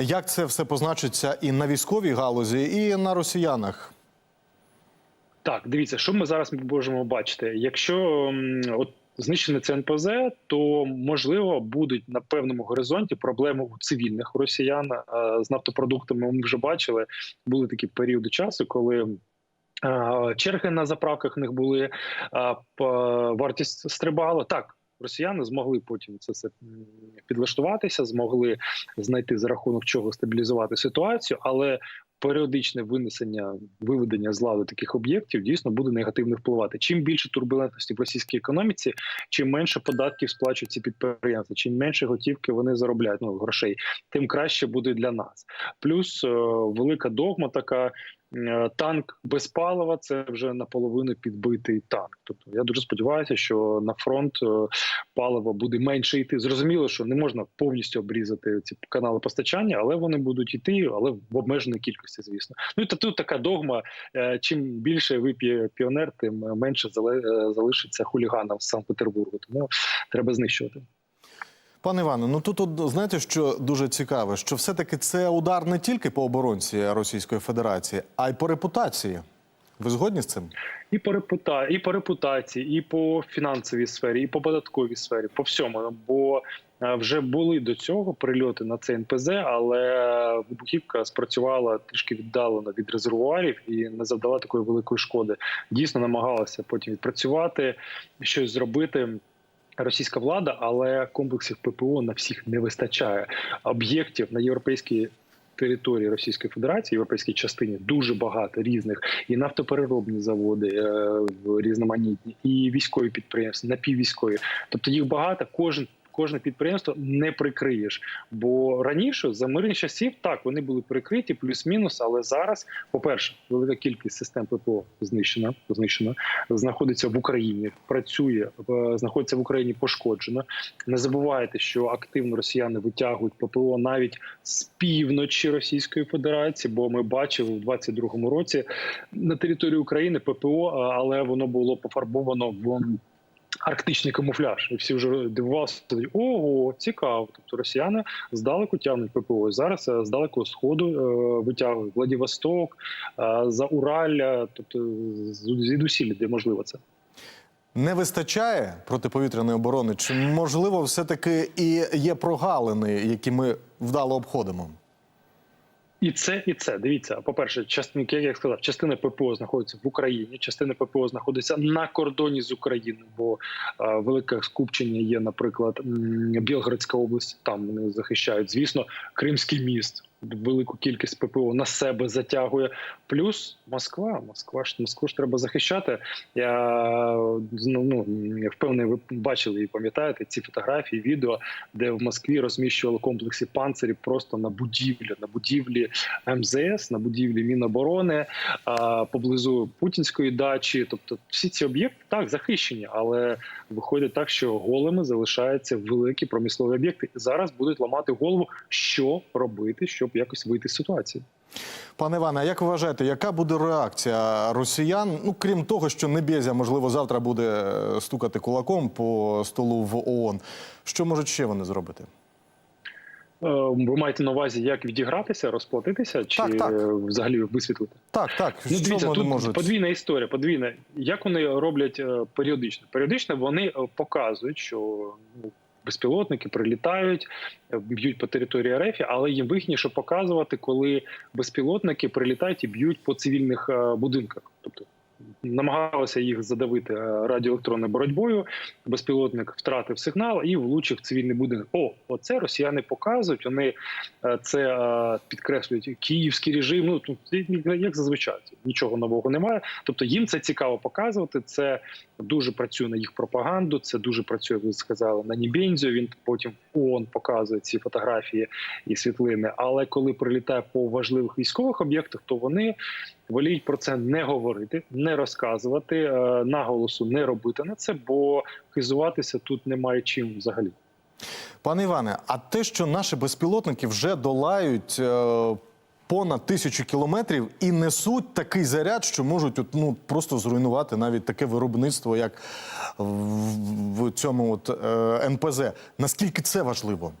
Як це все позначиться і на військовій галузі, і на росіянах? Так, дивіться, що ми зараз можемо бачити. Якщо от знищене це НПЗ, то можливо будуть на певному горизонті проблеми у цивільних росіян з нафтопродуктами. Ми вже бачили, були такі періоди часу, коли. Черги на заправках в них були вартість стрибала. Так, росіяни змогли потім це все підлаштуватися, змогли знайти за рахунок чого стабілізувати ситуацію, але періодичне винесення виведення з ладу таких об'єктів дійсно буде негативно впливати. Чим більше турбулентності в російській економіці, чим менше податків сплачують ці підприємства, чим менше готівки вони заробляють ну грошей, тим краще буде для нас. Плюс е, велика догма така. Е, Танк без палива це вже наполовину підбитий танк. Тобто я дуже сподіваюся, що на фронт е, паливо буде менше йти. Зрозуміло, що не можна повністю обрізати ці канали постачання, але вони будуть йти, але в обмеженій кількості, звісно. Ну і тут така догма: е, чим більше вип'є піонер, тим менше залишиться хуліганам з Санкт-Петербургу. Тому треба знищувати. Пане Іване, ну тут от, знаєте, що дуже цікаве, що все-таки це удар не тільки по оборонці Російської Федерації, а й по репутації. Ви згодні з цим? І по репута, і по репутації, і по фінансовій сфері, і по податковій сфері, по всьому. Бо е, вже були до цього прильоти на цей НПЗ, але вибухівка спрацювала трішки віддалено від резервуарів і не завдала такої великої шкоди. Дійсно намагалася потім відпрацювати, щось зробити. Російська влада, але комплексів ППО на всіх не вистачає. Об'єктів на європейській території Російської Федерації, європейській частині дуже багато різних і нафтопереробні заводи е, різноманітні, і військові підприємства, напіввійськові. Тобто їх багато. Кожен кожне підприємство не прикриєш. Бо раніше за мирних часів так вони були прикриті, плюс-мінус. Але зараз, по-перше, велика кількість систем ППО знищена, знищена, знаходиться в Україні, працює, в- знаходиться в Україні пошкоджена. Не забувайте, що активно росіяни витягують ППО навіть з півночі Російської Федерації, бо ми бачили в 22-му році на території України ППО, але воно було пофарбовано в. Арктичний камуфляж, і всі вже дивувалися. Ого, цікаво. Тобто росіяни здалеку тягнуть ППО. Зараз е, з далекого сходу е, витягують Владивосток, е, за Уралля, тобто звідусіль, де можливо це. Не вистачає протиповітряної оборони? Чи можливо все-таки і є прогалини, які ми вдало обходимо? І це, і це дивіться. По перше, частина, як я сказав, частина ППО знаходиться в Україні, частина ППО знаходиться на кордоні з Україною, бо велике скупчення є, наприклад, Білгородська область. Там вони захищають. Звісно, Кримський міст. Велику кількість ППО на себе затягує. Плюс Москва. Москва ж Москву ж треба захищати. Я ну, ну, впевнений, ви бачили і пам'ятаєте ці фотографії, відео, де в Москві розміщували комплексі панцирів просто на будівлі, на будівлі МЗС, на будівлі Міноборони поблизу путінської дачі. Тобто, всі ці об'єкти так захищені, але виходить так, що голими залишаються великі промислові об'єкти. Зараз будуть ламати голову, що робити, щоб якось вийти з ситуації. Пане Іване, а як ви вважаєте, яка буде реакція росіян? Ну крім того, що Небєзя, можливо, завтра буде е, стукати кулаком по столу в ООН. Що можуть ще вони зробити? Е, Ви маєте на увазі, як відігратися, розплатитися, чи Так, так. е, взагалі висвітлити? Так, так, Ну, дивіться, тут можуть подвійна історія. Подвійна. Як вони роблять періодично? Періодично вони показують, що ну, безпілотники прилітають, е, б'ють по території РФ, але їм вигідніше показувати, коли безпілотники прилітають і б'ють по цивільних е, будинках. Намагалися їх задавити е, радіоелектронною боротьбою. Безпілотник втратив сигнал і влучив цивільний будинок. О, оце росіяни показують. Вони е, це е, підкреслюють київський режим. Ну тут як зазвичай нічого нового немає. Тобто їм це цікаво показувати. Це дуже працює на їх пропаганду. Це дуже працює. Ви сказали на Нібензю. Він потім ООН показує ці фотографії і світлини. Але коли прилітає по важливих військових об'єктах, то вони воліють про це не говорити, не розказувати, е, наголосу не робити на це, бо хизуватися тут немає чим взагалі. Пане Іване, а те, що наші безпілотники вже долають е, понад тисячу кілометрів і несуть такий заряд, що можуть ну, просто зруйнувати навіть таке виробництво, як в цьому от, е, НПЗ. Наскільки це важливо?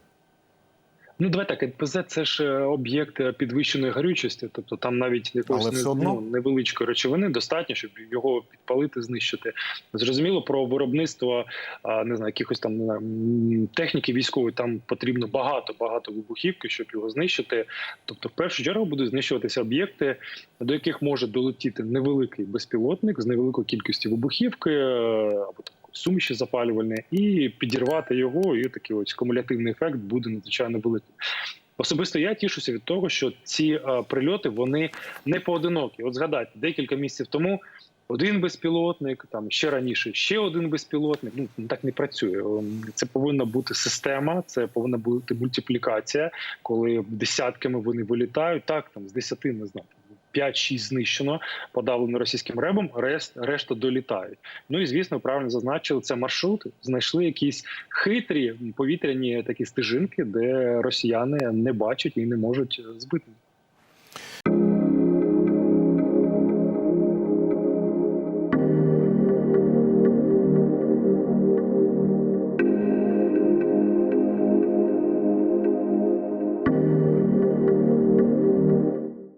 Ну, давай так, НПЗ це ж е, об'єкт е, підвищеної горючості, тобто там навіть все не- ну, невеличкої речовини достатньо, щоб його підпалити, знищити. Зрозуміло, про виробництво не знаю, якихось там не знаю, техніки військової там потрібно багато багато вибухівки, щоб його знищити. Тобто, в першу чергу будуть знищуватися об'єкти, до яких може долетіти невеликий безпілотник з невеликою кількістю вибухівки е, або суміші запалювальної, і підірвати його, і такий ось кумулятивний ефект буде надзвичайно великим. Особисто я тішуся від того, що ці е, прильоти вони не поодинокі. От згадайте, декілька місяців тому один безпілотник, там ще раніше ще один безпілотник. Ну так не працює. Ем, Це повинна бути система, це повинна бути мультиплікація, коли десятками вони вилітають. Так там з десяти не знаю. 5-6 знищено, подавлено російським ребом, решт, решта долітають. Ну і звісно, правильно зазначили, це маршрути. Знайшли якісь хитрі повітряні такі стежинки, де росіяни не бачать і не можуть збити.